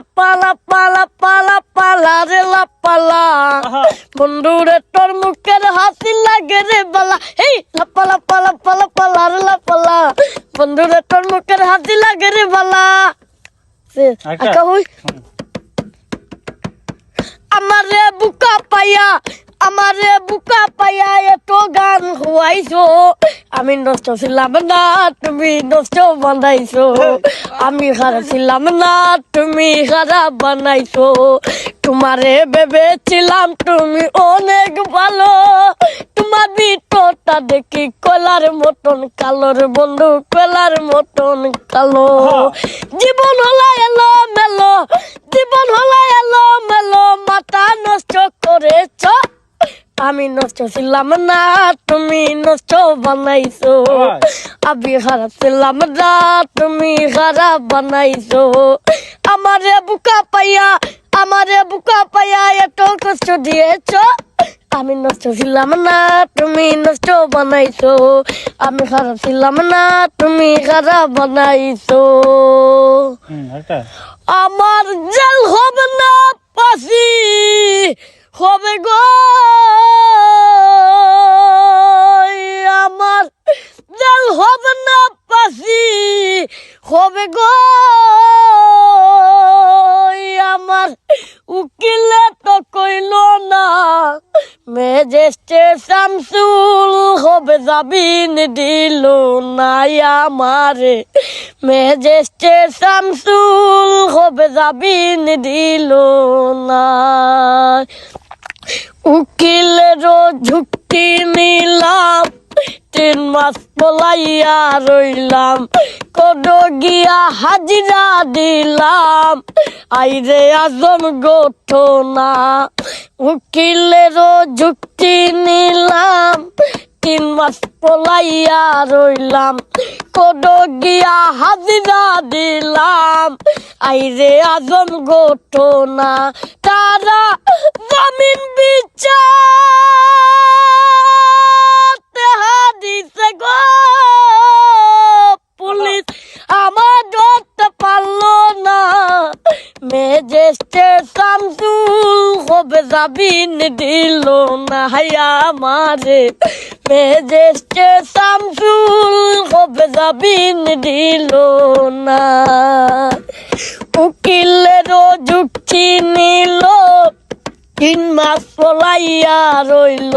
লাপালা পালা পালা পালা রে লাপালা বন্ধু রে তোর মুখের হাসি লাগে রে বালা। এই লাপালা পালা পালা পালা রে লাপালা বন্ধু রে তোর মুখের হাসি লাগে রে বালা। আকা হই। বুকা পাইয়া আমারে বুকা পাইয়া এত গান হওয়াইছো আমি নষ্ট ছিলাম না তুমি নষ্ট বানাইছো। আমি খারাপ ছিলাম না তুমি খারাপ বানাইছো। তোমারে ভেবেছিলাম তুমি অনেক ভালো। তোমার বিটটা দেখি কলার মতন কালোর বন্ধু কলার মতন কালো। জীবন হলা আমি নষ্ট ছিলাম না তুমি নষ্ট বানাইছো। আমি খারাপ ছিলাম না তুমি খারাপ বানাইছো। আমারে বুকা পাইয়া আমারে বুকা পাইয়া এত কষ্ট দিয়েছ। আমি নষ্ট ছিলাম না তুমি নষ্ট বানাইছো। আমি খারাপ ছিলাম না তুমি খারাপ বানাইছো। আমার জেল হবে না পাশি হবে গো। হবে গো আমার উকিলে তো কইল না মেজেস্টে শামসুল হবে জাবিন দিল নাই আমারে। মেজেস্টে শামসুল হবে জাবিন দিল না উকিলের ঝুঁকি নিলাম তিন মাস পলাইয়া রইলাম। কোন গিয়া হাজিরা দিলাম। আইরে আজম গোঠনা উকিলের যুক্তি নিলাম। তিন মাস পলাইয়া রইলাম। কোন গিয়া হাজিরা দিলাম। আইরে আজম গোঠনা তারা জমিন জাবিন দিল না হাইয়া আমারে মেজেস্টে শামসুল হবে জাবিন দিল না। উকিলেরও যুক্তি নিল তিন মাস পলাইয়া রইল।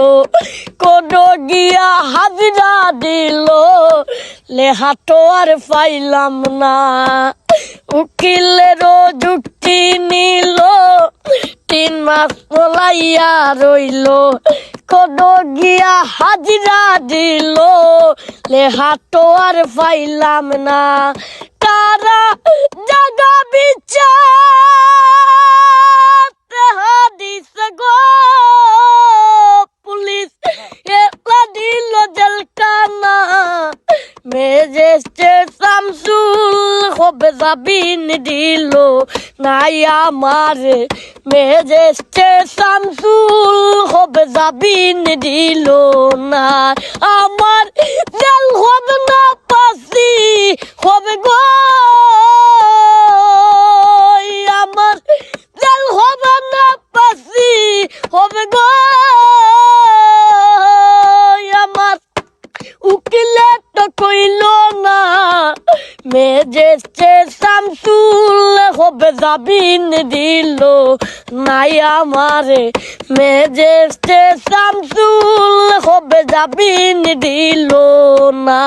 কোন গিয়া হাজিরা দিল লেহাটো আর পাইলাম না। উকিলেরও যুক্তি নিল তিন মাস পলাইয়া রইল। কোন গিয়া হাজিরা দিল। লেহাটো আর পাইলাম না। তারা জাগা বিচার। হবে জাবিন দিল, নাই আমারে মেজেস্টে শামসুল হবে জাবিন দিল না আমার জেল হবে না পাসি হবে গো। আমার জেল হবে না পাসি হবে গো। আমার উকিলে তো কইল না মেজেস্টে শামসুল হবে জাবিন দিল। নাই আমারে মেজেছে শামসুল হবে জাবিন দিল না।